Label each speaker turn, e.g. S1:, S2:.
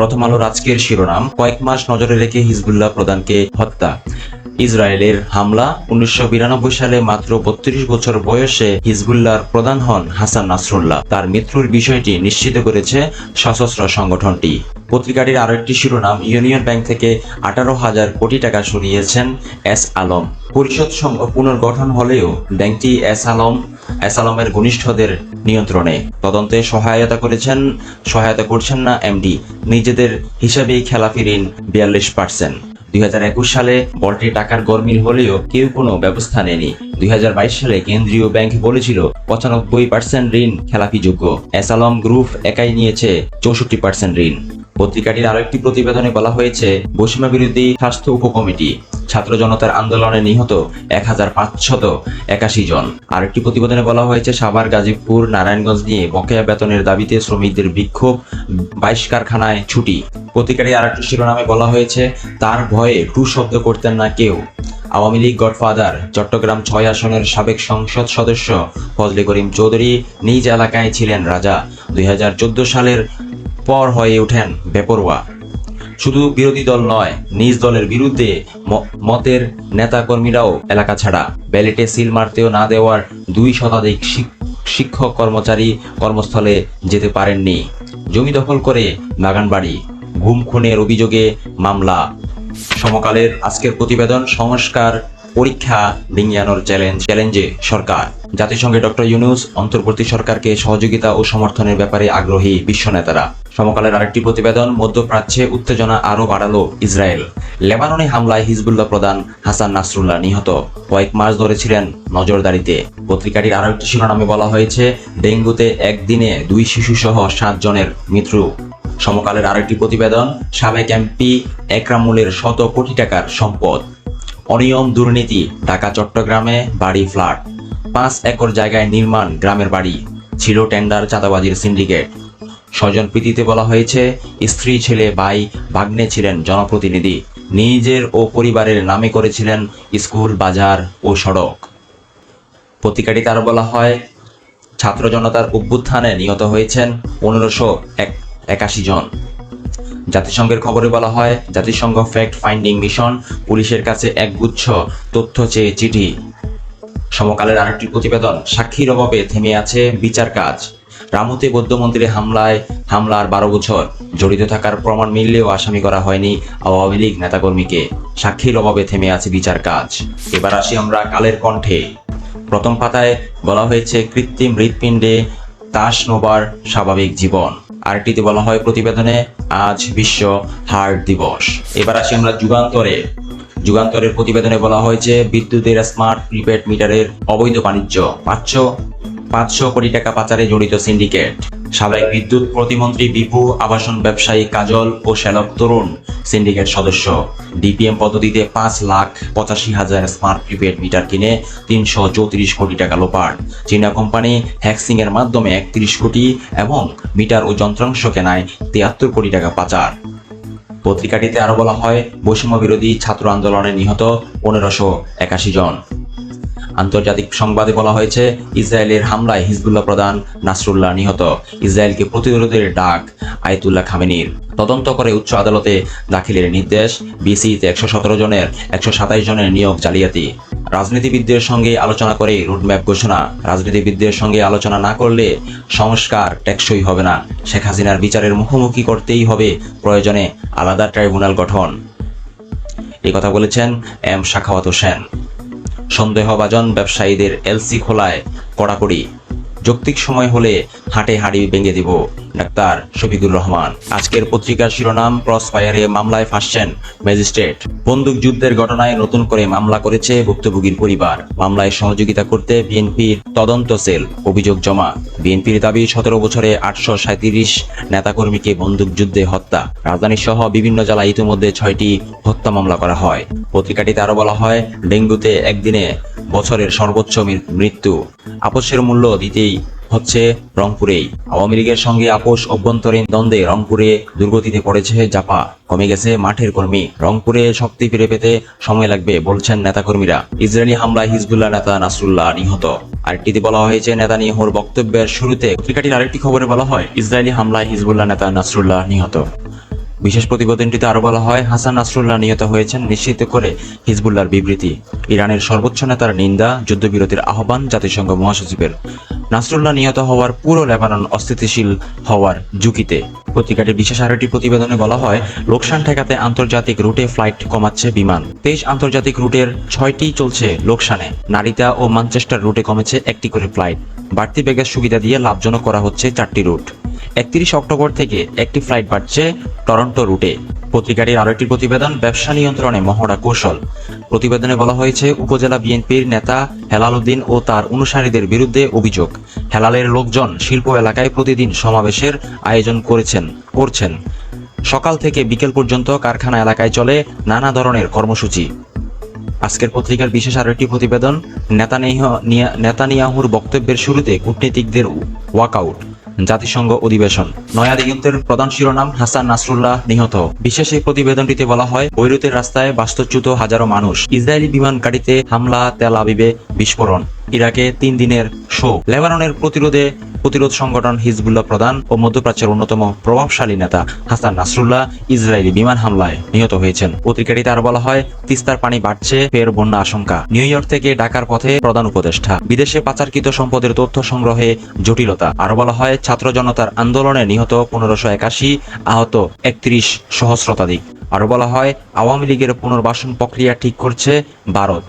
S1: প্রথম আলোর আজকের শিরোনাম, কয়েক মাস নজরে রেখে হিজবুল্লাহ প্রধানকে হত্যা। ইসরায়েলের হামলা, উনিশশো সালে মাত্র বত্রিশ বছর বয়সে হিজবুল্লাহর প্রধান হন হাসান নাসরুল্লাহ। তার মৃত্যুর বিষয়টি নিশ্চিত করেছে সশস্ত্র সংগঠনটি। পত্রিকাটির আরও একটি শিরোনাম, ইউনিয়ন ব্যাংক থেকে আঠারো হাজার কোটি টাকা সরিয়েছেন এস আলম। পরিষদ সংঘ পুনর্গঠন হলেও ব্যাংকটি এস আলম এস আলমের ঘনিষ্ঠদের নিয়ন্ত্রণে। তদন্তে সহায়তা করেছেন, সহায়তা করছেন না এমডি, নিজেদের হিসাবেই খেলাফি ঋণ বিয়াল্লিশ পার্সেন্ট। দুই হাজার একুশ সালে বলটি টাকার গরমিল হলেও কেউ কোনো ব্যবস্থা নেয়নি। দুই হাজার বাইশ সালে কেন্দ্রীয় ব্যাংক বলেছিল, পঁচানব্বই পার্সেন্ট ঋণ খেলাপিযোগ্য অ্যাসালম গ্রুপ একাই নিয়েছে চৌষট্টি পার্সেন্ট ঋণ। পত্রিকাটির আরও একটি প্রতিবেদনে বলা হয়েছে, বৈষম্য বিরোধী স্বাস্থ্য উপকমিটি ছাত্র জনতার আন্দোলনে নিহত এক হাজার পাঁচশত একাশি জন। আরেকটি প্রতিবেদনে বলা হয়েছে, সাভার, গাজীপুর, নারায়ণগঞ্জ নিয়ে বকেয়া বেতনের দাবিতে শ্রমিকদের বিক্ষোভ, বাইশ কারখানায় ছুটি। পত্রিকাটির আরেকটি শিরোনামে বলা হয়েছে, তার ভয়ে টু শব্দ করতেন না কেউ। আওয়ামী লীগ গডফাদার, চট্টগ্রাম ছয় আসনের সাবেক সংসদ সদস্য ফজলে করিম চৌধুরী নিজ এলাকায় ছিলেন রাজা। দুই হাজার চোদ্দ সালের পর হয়ে ওঠেন বেপরোয়া। শুধু বিরোধী দল নয়, নিজ দলের বিরুদ্ধে মতের নেতাকর্মীরাও এলাকা ছাড়া। ব্যালেটে সিল মারতেও না দেওয়ার দুই শতাধিক শিক- শিক্ষক কর্মচারী কর্মস্থলে যেতে পারেননি। জমি দখল করে বাগানবাড়ি, ঘুম খুনের অভিযোগে মামলা। সমকালের আজকের প্রতিবেদন সংস্কার পরীক্ষা বিজ্ঞানোর চ্যালেঞ্জ চ্যালেঞ্জে সরকার। জাতিসংঘে ডক্টর ইউনুস অন্তর্বর্তী সরকারকে সহযোগিতা ও সমর্থনের ব্যাপারে আগ্রহী বিশ্ব নেতারা। সমকালের আরেকটি প্রতিবেদন, মধ্যপ্রাচ্যে উত্তেজনা আরও বাড়ালো ইসরায়েল। লেবাননে হামলায় হিজবুল্লাহ প্রধান হাসান নাসরুল্লাহ নিহত। কয়েক মাস ধরে ছিলেন নজরদারিতে। পত্রিকাটির আরও একটি শিরোনামে বলা হয়েছে, ডেঙ্গুতে একদিনে দুই শিশু সহ সাত জনের মৃত্যু। সমকালের আরেকটি প্রতিবেদন, সাবেক এমপি একরামুলের শত কোটি টাকার সম্পদ। অনিয়ম, দুর্নীতি, ঢাকা, চট্টগ্রামে বাড়ি ফ্ল্যাট পাঁচ একর জায়গায় নির্মাণ, গ্রামের বাড়ি। ছিল টেন্ডার চাঁদাবাজির সিন্ডিকেট। স্বজন প্রীতিতে বলা হয়েছে, স্ত্রী, ছেলে, ভাই, ভাগ্নে ছিলেন জনপ্রতিনিধি। নিজের ও পরিবারের নামে করেছিলেন স্কুল, বাজার ও সড়ক। পত্রিকাটিতে আরও বলা হয়, ছাত্র জনতার অভ্যুত্থানে নিহত হয়েছেন পনেরোশো এক একাশি জন। জাতিসংঘের খবরে বলা হয়, জাতিসংঘ ফ্যাক্ট ফাইন্ডিং মিশন পুলিশের কাছে একগুচ্ছ তথ্য চেয়ে চিঠি। সমকালের আরেকটি প্রতিবেদন, সাক্ষীর অভাবে থেমে আছে বিচার কাজ। রামুতে বৌদ্ধ মন্দিরে হামলায়, হামলার বারো বছর। জড়িত থাকার প্রমাণ মিললেও আসামি করা হয়নি আওয়ামী লীগ নেতাকর্মীকে। সাক্ষীর অভাবে থেমে আছে বিচার কাজ। এবার আসি আমরা কালের কণ্ঠে। প্রথম পাতায় বলা হয়েছে, কৃত্রিম হৃৎপিণ্ডে তাস নোবার স্বাভাবিক জীবন। আরেকটিতে বলা হয়, প্রতিবেদনে আজ বিশ্ব হার্ট দিবস। এবার আসি আমরা যুগান্তরে। যুগান্তরের প্রতিবেদনে বলা হয়েছে, বিদ্যুতের স্মার্ট প্রিপেড মিটারের অবৈধ বাণিজ্য। পাঁচশো পাঁচশো কোটি টাকা পাচারে জড়িত সিন্ডিকেট। সাবেক বিদ্যুৎ প্রতিমন্ত্রী বিপু আবাসন ব্যবসায়ী কাজল ও শ্যালক তরুণ সিন্ডিকেট সদস্য। ডিপিএম পদ্ধতিতে পাঁচ লাখ পঁচাশি হাজার স্মার্ট প্রিপেড মিটার কিনে তিনশো চৌত্রিশ কোটি টাকা লোপাট। চীনা কোম্পানি হ্যাক্সিং এর মাধ্যমে একত্রিশ কোটি এবং মিটার ও যন্ত্রাংশ কেনায় তিয়াত্তর কোটি টাকা পাচার। পত্রিকাটিতে আরও বলা হয়, বৈষম্য বিরোধী ছাত্র আন্দোলনে নিহত পনেরোশো একাশি জন। আন্তর্জাতিক সংবাদে বলা হয়েছে, ইসরায়েলের হামলায় হিজবুল্লাহ প্রধান নাসরুল্লাহ নিহত। ইসরায়েলকে প্রতিরোধের ডাক আয়তুল্লাহ খামেনির। তদন্ত করে উচ্চ আদালতে দাখিলের নির্দেশ, বিসিতে একশো সতেরো জনের, একশো সাতাইশ জনের নিয়োগ জালিয়াতি। রাজনীতিবিদদের সঙ্গে আলোচনা করে রুটম্যাপ ঘোষণা। রাজনীতিবিদদের সঙ্গে আলোচনা না করলে সংস্কার টেকসই হবে না। শেখ হাসিনার বিচারের মুখোমুখি করতেই হবে প্রয়োজনে আলাদা ট্রাইব্যুনাল গঠন। এই কথা বলেছেন এম শাখাওয়াত হোসেন। সন্দেহভাজন ব্যবসায়ীদের এলসি খোলায় কড়াকড়ি। যৌক্তিক সময় হলে হাটে হাড়ি ভেঙে দিব, ডাক্তার শফিকুর রহমান। আজকের পত্রিকার শিরোনাম, ক্রস ফায়ারে মামলায় ফাঁসছেন ম্যাজিস্ট্রেট। বন্দুক যুদ্ধের ঘটনায় নতুন করে মামলা করেছে ভুক্তভোগীর পরিবার। মামলায় সহযোগিতা করতে বিএনপির তদন্ত সেল, অভিযোগ জমা। বিএনপির দাবি, সতেরো বছরে আটশো সাঁত্রিশ নেতাকর্মীকে বন্দুক যুদ্ধে হত্যা। রাজধানী সহ বিভিন্ন জেলায় ইতিমধ্যে ছয়টি হত্যা মামলা করা হয়। পত্রিকাটিতে আরও বলা হয়, ডেঙ্গুতে একদিনে বছরের সর্বোচ্চ মৃত্যু। আপোষের মূল্য দিতেই হচ্ছে রংপুরেই। আওয়ামী লীগের সঙ্গে আপোষ অভ্যন্তরীণ দ্বন্দ্বে রংপুরে দুর্গতিতে পড়েছে জাপা। কমে গেছে মাঠের কর্মী। রংপুরে শক্তি ফিরে পেতে সময় লাগবে, বলছেন নেতাকর্মীরা। ইসরায়েলি হামলায় হিজবুল্লাহ নেতা নাসরুল্লাহ নিহত। আরেকটিতে বলা হয়েছে নেতানিয়াহুর বক্তব্যের শুরুতে পত্রিকাটির আরেকটি খবরে বলা হয়, ইসরায়েলি হামলায় হিজবুল্লাহ নেতা নাসরুল্লাহ নিহত। বিশেষ প্রতিবেদনটিতে আরও বলা হয়, হাসান নাসরুল্লাহ নিহত হয়েছেন নিশ্চিত করে হিজবুল্লাহর বিবৃতি। ইরানের সর্বোচ্চ নেতার নিন্দা, যুদ্ধবিরতির আহ্বান জাতিসংঘ মহাসচিবের। নাসরুল্লাহ নিহত হওয়ার পুরো লেবানন অস্থিতিশীল হওয়ার ঝুঁকিতে। পত্রিকাটির বিশেষ আরেকটি প্রতিবেদনে বলা হয়, লোকসান ঠেকাতে আন্তর্জাতিক রুটে ফ্লাইট কমাচ্ছে বিমান। তেইশ আন্তর্জাতিক রুটের ছয়টি চলছে লোকসানে। নারিতা ও মানচেস্টার রুটে কমেছে একটি করে ফ্লাইট। বাড়তি বেগের সুবিধা দিয়ে লাভজনক করা হচ্ছে চারটি রুট। একত্রিশ অক্টোবর থেকে একটি ফ্লাইট বাড়ছে টরন্টো রুটে। পত্রিকাটির আরও একটি প্রতিবেদন, ব্যবসা নিয়ন্ত্রণে মহড়া কৌশল। প্রতিবেদনে বলা হয়েছে, উপজেলা বিএনপির নেতা হেলাল উদ্দিন ও তার অনুসারীদের বিরুদ্ধে অভিযোগ। হেলালের লোকজন শিল্প এলাকায় প্রতিদিন সমাবেশের আয়োজন করেছেন, করছেন। সকাল থেকে বিকেল পর্যন্ত কারখানা এলাকায় চলে নানা ধরনের কর্মসূচি। আজকের পত্রিকার বিশেষ আরও একটি প্রতিবেদন নেতানিয়াহ- নেতানিয়াহুর বক্তব্যের শুরুতে কূটনীতিকদের ওয়াকআউট। জাতিসংঘ অধিবেশন। নয়া দিগন্তের প্রধান শিরোনাম হাসান নাসরুল্লাহ নিহত। বিশেষ এই প্রতিবেদনটিতে বলা হয়, বৈরুতের রাস্তায় বাস্তুচ্যুত হাজারো মানুষ ইসরায়েলি বিমান গাড়িতে হামলা, তেল আবিবে বিস্ফোরণ। ইরাকে তিন দিনের শো লেবাননের প্রতিরোধে প্রতিরোধ সংগঠন হিজবুল্লাহ প্রধান ও মধ্যপ্রাচ্যের অন্যতম প্রভাবশালী নেতা হাসান নাসরুল্লাহ ইসরায়েলি বিমান হামলায় নিহত হয়েছেন। পত্রিকাটিতে আরও বলা হয়, তিস্তার পানি বাড়ছে, ফের বন্যা আশঙ্কা। নিউ ইয়র্ক থেকে ঢাকার পথে প্রধান উপদেষ্টা। বিদেশে পাচারকৃত সম্পদের তথ্য সংগ্রহে জটিলতা। আরও বলা হয়, ছাত্র জনতার আন্দোলনে নিহত পনেরোশো একাশি আহত একত্রিশ সহস্রতাধিক আরও বলা হয়, আওয়ামী লীগের পুনর্বাসন প্রক্রিয়া ঠিক করছে ভারত।